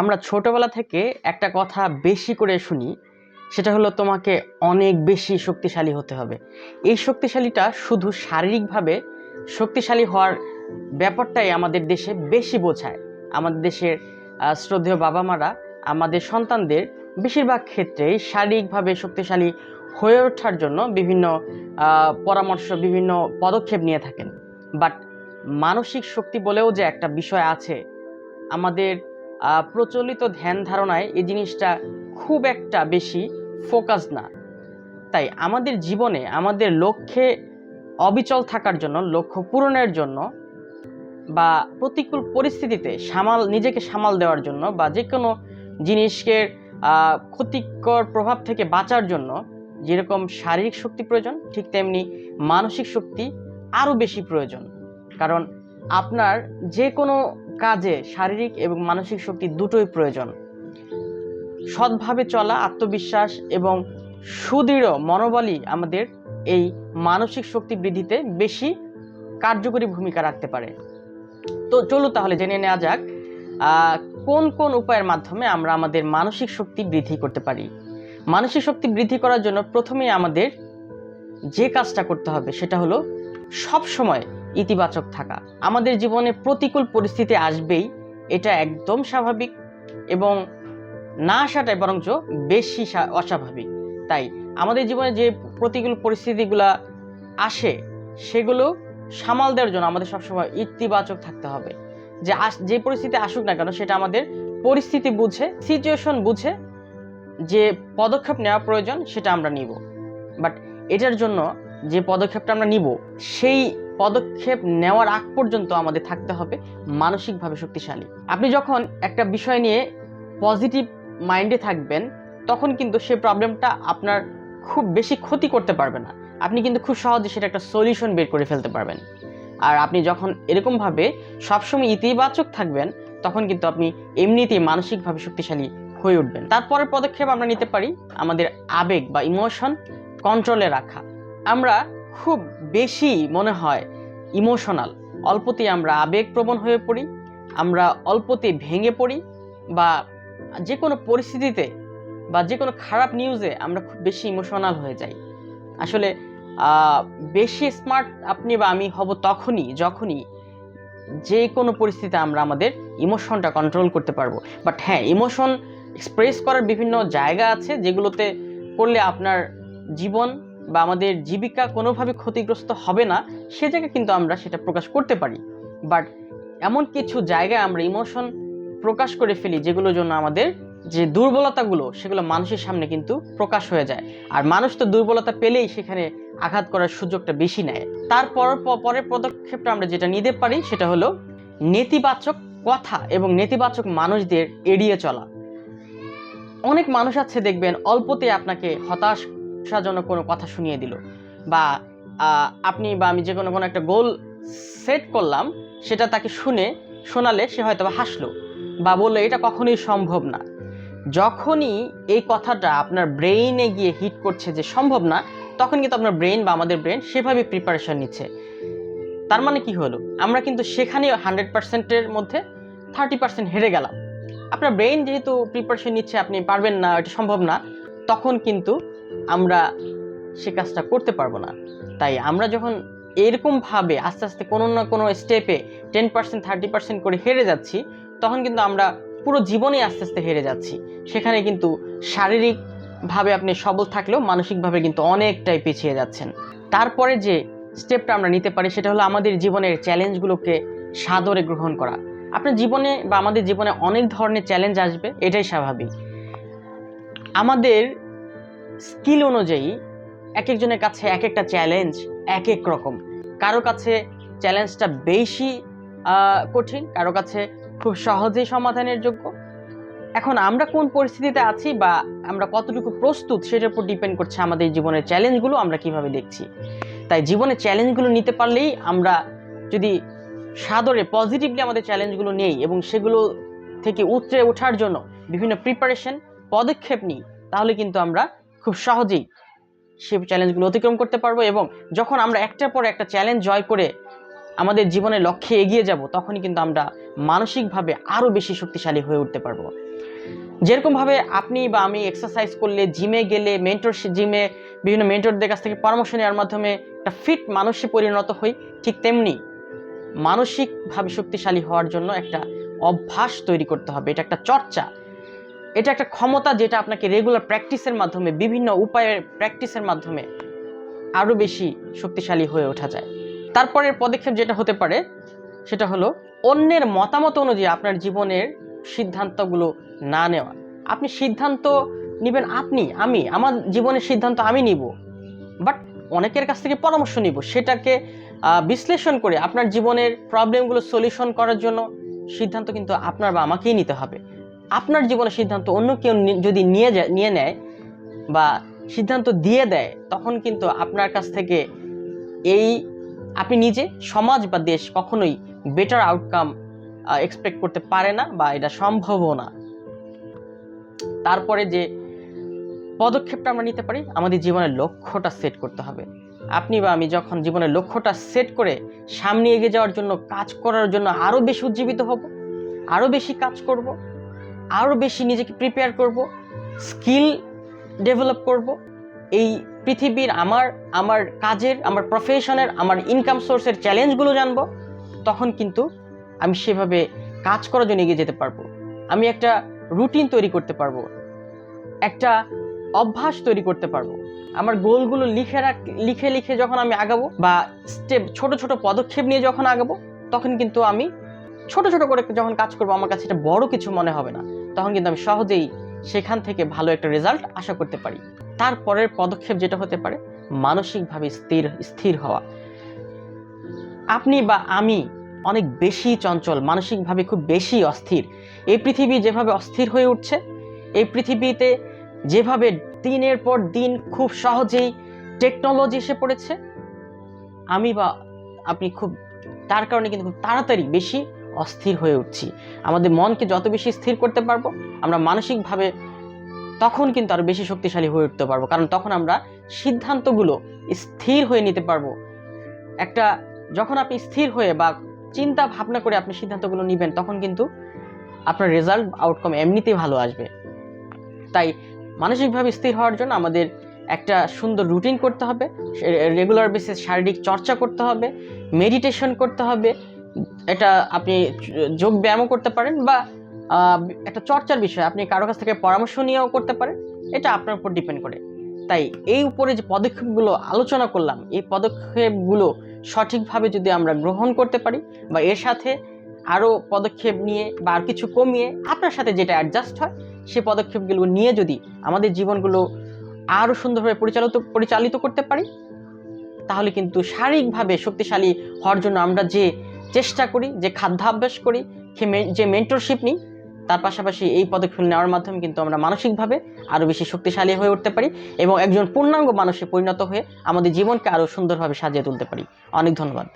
আমরা ছোটবেলা থেকে একটা কথা বেশি করে শুনি, সেটা হলো তোমাকে অনেক বেশি শক্তিশালী হতে হবে। এই শক্তিশালীটা শুধু শারীরিকভাবে শক্তিশালী হওয়ার ব্যাপারটাই আমাদের দেশে বেশি বোঝায়। আমাদের দেশের শ্রদ্ধেয় বাবা মারা আমাদের সন্তানদের বেশিরভাগ ক্ষেত্রেই শারীরিকভাবে শক্তিশালী হয়ে ওঠার জন্য বিভিন্ন পরামর্শ, বিভিন্ন পদক্ষেপ নিয়ে থাকেন। বাট মানসিক শক্তি বলেও যে একটা বিষয় আছে, আমাদের প্রচলিত ধ্যান ধারণায় এই জিনিসটা খুব একটা বেশি ফোকাস না। তাই আমাদের জীবনে আমাদের লক্ষ্যে অবিচল থাকার জন্য, লক্ষ্য পূরণের জন্য বা প্রতিকূল পরিস্থিতিতে সামাল, নিজেকে সামাল দেওয়ার জন্য বা যে কোনো জিনিসকে ক্ষতিকর প্রভাব থেকে বাঁচার জন্য যেরকম শারীরিক শক্তি প্রয়োজন, ঠিক তেমনি মানসিক শক্তি আরও বেশি প্রয়োজন। কারণ আপনার যে কোনো কাজে, শারীরিক এবং মানসিক শক্তি দুটোই প্রয়োজন। সৎভাবে চলা, আত্মবিশ্বাস এবং সুদৃঢ় মনোবলই আমাদের এই মানসিক শক্তি বৃদ্ধিতে বেশি কার্যকরী ভূমিকা রাখতে পারে। তো চলো তাহলে জেনে নেওয়া যাক কোন কোন উপায়ের মাধ্যমে আমরা আমাদের মানসিক শক্তি বৃদ্ধি করতে পারি। মানসিক শক্তি বৃদ্ধি করার জন্য প্রথমেই আমাদের যে কাজটা করতে হবে সেটা হলো সব সময় ইতিবাচক থাকা। আমাদের জীবনে প্রতিকূল পরিস্থিতি আসবেই, এটা একদম স্বাভাবিক এবং না আসাটাই বরঞ্চ বেশি অস্বাভাবিক। তাই আমাদের জীবনে যে প্রতিকূল পরিস্থিতিগুলো আসে, সেগুলো সামাল দেওয়ার জন্য আমাদের সবসময় ইতিবাচক থাকতে হবে। যে যে পরিস্থিতি আসুক না কেন, সেটা আমাদের পরিস্থিতি বুঝে সিচুয়েশন বুঝে যে পদক্ষেপ নেওয়া প্রয়োজন, সেটা আমরা নিব। বাট এটার জন্য যে পদক্ষেপটা আমরা নিব, সেই পদক্ষেপ নেওয়ার আগ পর্যন্ত আমাদের থাকতে হবে মানসিকভাবে শক্তিশালী। আপনি যখন একটা বিষয় নিয়ে পজিটিভ মাইন্ডে থাকবেন, তখন কিন্তু সে প্রবলেমটা আপনার খুব বেশি ক্ষতি করতে পারবে না। আপনি কিন্তু খুব সহজে সেটা একটা সলিউশন বের করে ফেলতে পারবেন। আর আপনি যখন এরকমভাবে সবসময় ইতিবাচক থাকবেন, তখন কিন্তু আপনি এমনিতেই মানসিকভাবে শক্তিশালী হয়ে উঠবেন। তারপরের পদক্ষেপ আমরা নিতে পারি আমাদের আবেগ বা ইমোশন কন্ট্রোলে রাখা। আমরা খুব বেশি মনে হয় ইমোশনাল। অল্পতেই আমরা আবেগপ্রবণ হয়ে পড়ি, আমরা অল্পতেই ভেঙে পড়ি বা যে কোনো পরিস্থিতিতে বা যে কোনো খারাপ নিউজে আমরা খুব বেশি ইমোশনাল হয়ে যাই। আসলে বেশি স্মার্ট আপনি বা আমি হব তখনই, যখনই যে কোনো পরিস্থিতিতে আমরা আমাদের ইমোশনটা কন্ট্রোল করতে পারব। বাট হ্যাঁ ইমোশন এক্সপ্রেস করার বিভিন্ন জায়গা আছে যেগুলোতে করলে আপনার জীবন বা আমাদের জীবিকা কোনোভাবে ক্ষতিগ্রস্ত হবে না, সে জায়গায় কিন্তু আমরা সেটা প্রকাশ করতে পারি। বাট এমন কিছু জায়গায় আমরা ইমোশন প্রকাশ করে ফেলি যেগুলোর জন্য আমাদের যে দুর্বলতাগুলো, সেগুলো মানুষের সামনে কিন্তু প্রকাশ হয়ে যায়। আর মানুষ তো দুর্বলতা পেলেই সেখানে আঘাত করার সুযোগটা বেশি নেয়। তারপর পরের পদক্ষেপটা আমরা যেটা নিতে পারি সেটা হলো নেতিবাচক কথা এবং নেতিবাচক মানুষদের এড়িয়ে চলা। অনেক মানুষ আছে দেখবেন অল্পতে আপনাকে হতাশাজনক কোনো কথা শুনিয়ে দিল। বা আপনি বা আমি যে কোনো কোনো একটা গোল সেট করলাম, সেটা তাকে শুনে, শোনালে সে হয়তো বা হাসলো। বা বলল, এটা কখনোই সম্ভব না। যখনই এই কথাটা আপনার ব্রেইনে গিয়ে হিট করছে যে সম্ভব না, তখন কিন্তু আপনার ব্রেন বা আমাদের ব্রেন সেভাবে প্রিপারেশন নিচ্ছে। তার মানে কি হলো? আমরা কিন্তু সেখানে হান্ড্রেড পার্সেন্টের মধ্যে থার্টি পার্সেন্ট হেরে গেলাম। আপনার ব্রেন যেহেতু প্রিপারেশন নিচ্ছে, আপনি পারবেন না, এটা সম্ভব না, তখন কিন্তু আমরা সে কাজটা করতে পারব না। তাই আমরা যখন এরকমভাবে আস্তে আস্তে কোনো না কোনো স্টেপে টেন পার্সেন্ট থার্টি পার্সেন্ট করে হেরে যাচ্ছি, তখন কিন্তু আমরা পুরো জীবনেই আস্তে আস্তে হেরে যাচ্ছি। সেখানে কিন্তু শারীরিকভাবে আপনি সবল থাকলেও মানসিকভাবে কিন্তু অনেকটাই পিছিয়ে যাচ্ছেন। তারপরে যে স্টেপটা আমরা নিতে পারি, সেটা হলো আমাদের জীবনের চ্যালেঞ্জগুলোকে সাদরে গ্রহণ করা। আপনার জীবনে বা আমাদের জীবনে অনেক ধরনের চ্যালেঞ্জ আসবে, এটাই স্বাভাবিক। আমাদের স্কিল অনুযায়ী এক একজনের কাছে এক একটা চ্যালেঞ্জ এক এক রকম। কারও কাছে চ্যালেঞ্জটা বেশি কঠিন, কারও কাছে খুব সহজেই সমাধানের যোগ্য। এখন আমরা কোন পরিস্থিতিতে আছি বা আমরা কতটুকু প্রস্তুত সেটার উপর ডিপেন্ড করছে আমাদের জীবনের চ্যালেঞ্জগুলো আমরা কীভাবে দেখছি। তাই জীবনের চ্যালেঞ্জগুলো নিতে পারলেই আমরা যদি সাদরে পজিটিভলি আমাদের চ্যালেঞ্জগুলো নেই এবং সেগুলো থেকে উতরে ওঠার জন্য বিভিন্ন প্রিপারেশন পদক্ষেপ নিই, তাহলে কিন্তু আমরা খুব সহজেই সেই চ্যালেঞ্জগুলো অতিক্রম করতে পারব এবং যখন আমরা একটার পর একটা চ্যালেঞ্জ জয় করে আমাদের জীবনের লক্ষ্যে এগিয়ে যাব, তখনই কিন্তু আমরা মানসিকভাবে আরও বেশি শক্তিশালী হয়ে উঠতে পারব। যেরকমভাবে আপনি বা আমি এক্সারসাইজ করলে জিমে গেলে মেন্টর জিমে বিভিন্ন মেন্টরদের কাছ থেকে পরামর্শ নেওয়ার মাধ্যমে একটা ফিট মানুষে পরিণত হই, ঠিক তেমনি মানসিকভাবে শক্তিশালী হওয়ার জন্য একটা অভ্যাস তৈরি করতে হবে। এটা একটা চর্চা। এটা একটা ক্ষমতা যেটা আপনাকে রেগুলার প্র্যাকটিসের মাধ্যমে, বিভিন্ন উপায়ের প্র্যাকটিসের মাধ্যমে আরও বেশি শক্তিশালী হয়ে ওঠা যায়। তারপরের পদক্ষেপ যেটা হতে পারে, সেটা হলো অন্যের মতামত অনুযায়ী আপনার জীবনের সিদ্ধান্তগুলো না নেওয়া। আপনি সিদ্ধান্ত নেবেন আপনি, আমি, আমার জীবনের সিদ্ধান্ত আমি নিব বাট অনেকের কাছ থেকে পরামর্শ নিব। সেটাকে বিশ্লেষণ করে আপনার জীবনের প্রবলেমগুলো সলিউশন করার জন্য সিদ্ধান্ত কিন্তু আপনার বা আমাকেই নিতে হবে। আপনার জীবনের সিদ্ধান্ত অন্য কেউ যদি নিয়ে যায়, নিয়ে নেয় বা সিদ্ধান্ত দিয়ে দেয়, তখন কিন্তু আপনার কাছ থেকে এই আপনি নিজে, সমাজ বা দেশ কখনোই বেটার আউটকাম এক্সপেক্ট করতে পারে না বা এটা সম্ভবও না। তারপরে যে পদক্ষেপটা আমরা নিতে পারি, আমাদের জীবনের লক্ষ্যটা সেট করতে হবে। আপনি বা আমি যখন জীবনের লক্ষ্যটা সেট করে সামনে এগিয়ে যাওয়ার জন্য, কাজ করার জন্য আরও বেশি উজ্জীবিত হব আরও বেশি কাজ করব আরও বেশি নিজেকে প্রিপেয়ার করব স্কিল ডেভেলপ করব। এই পৃথিবীর আমার আমার কাজের, আমার প্রফেশনের আমার ইনকাম সোর্সের চ্যালেঞ্জগুলো জানব, তখন কিন্তু আমি সেভাবে কাজ করার জন্য এগিয়ে যেতে পারব। আমি একটা রুটিন তৈরি করতে পারব, একটা অভ্যাস তৈরি করতে পারব। আমার গোলগুলো লিখে রাখ, লিখে লিখে যখন আমি আগাবো বা স্টেপ ছোট ছোট পদক্ষেপ নিয়ে যখন আগাবো, তখন কিন্তু আমি ছোট ছোট করে যখন কাজ করব, আমার কাছে এটা বড় কিছু মনে হবে না। তখন কিন্তু আমি সহজেই সেখান থেকে ভালো একটা রেজাল্ট আশা করতে পারি। তারপরের পদক্ষেপ যেটা হতে পারে, মানসিকভাবে স্থির স্থির হওয়া। আপনি বা আমি অনেক বেশি চঞ্চল, মানসিকভাবে খুব বেশি অস্থির। এই পৃথিবী যেভাবে অস্থির হয়ে উঠছে, এই পৃথিবীতে যেভাবে দিনের পর দিন খুব সহজেই টেকনোলজি এসে পড়েছে, আমি বা আপনি খুব, তার কারণে কিন্তু খুব তাড়াতাড়ি বেশি অস্থির হয়ে উঠছি। আমাদের মনকে যত বেশি স্থির করতে পারব, আমরা মানসিকভাবে তখন কিন্তু আরও বেশি শক্তিশালী হয়ে উঠতে পারব। কারণ তখন আমরা সিদ্ধান্তগুলো স্থির হয়ে নিতে পারব। একটা যখন আপনি স্থির হয়ে বা চিন্তা ভাবনা করে আপনি সিদ্ধান্তগুলো নেবেন, তখন কিন্তু আপনার রেজাল্ট আউটকাম এমনিতেই ভালো আসবে। তাই মানসিকভাবে স্থির হওয়ার জন্য আমাদের একটা সুন্দর রুটিন করতে হবে। রেগুলার বেসিস শারীরিক চর্চা করতে হবে মেডিটেশন করতে হবে এটা আপনি যোগ ব্যায়ামও করতে পারেন বা একটা চর্চার বিষয়, আপনি কারও কাছ থেকে পরামর্শ নিয়েও করতে পারেন, এটা আপনার উপর ডিপেন্ড করে। তাই এই উপরে যে পদক্ষেপগুলো আলোচনা করলাম, এই পদক্ষেপগুলো সঠিকভাবে যদি আমরা গ্রহণ করতে পারি বা এর সাথে আরও পদক্ষেপ নিয়ে বা আর কিছু কমিয়ে আপনার সাথে যেটা অ্যাডজাস্ট হয় সেই পদক্ষেপগুলো নিয়ে যদি আমাদের জীবনগুলো আরও সুন্দরভাবে পরিচালিত পরিচালিত করতে পারি, তাহলে কিন্তু শারীরিকভাবে শক্তিশালী হওয়ার জন্য আমরা যে চেষ্টা করি, যে খাদ্যাভ্যাস করি যে মেন্টরশিপ নিই, তার পাশাপাশি এই পদক্ষেপ নেওয়ার মাধ্যমে কিন্তু আমরা মানসিকভাবে আরও বেশি শক্তিশালী হয়ে উঠতে পারি এবং একজন পূর্ণাঙ্গ মানুষে পরিণত হয়ে আমাদের জীবনকে আরও সুন্দরভাবে সাজিয়ে তুলতে পারি। অনেক ধন্যবাদ।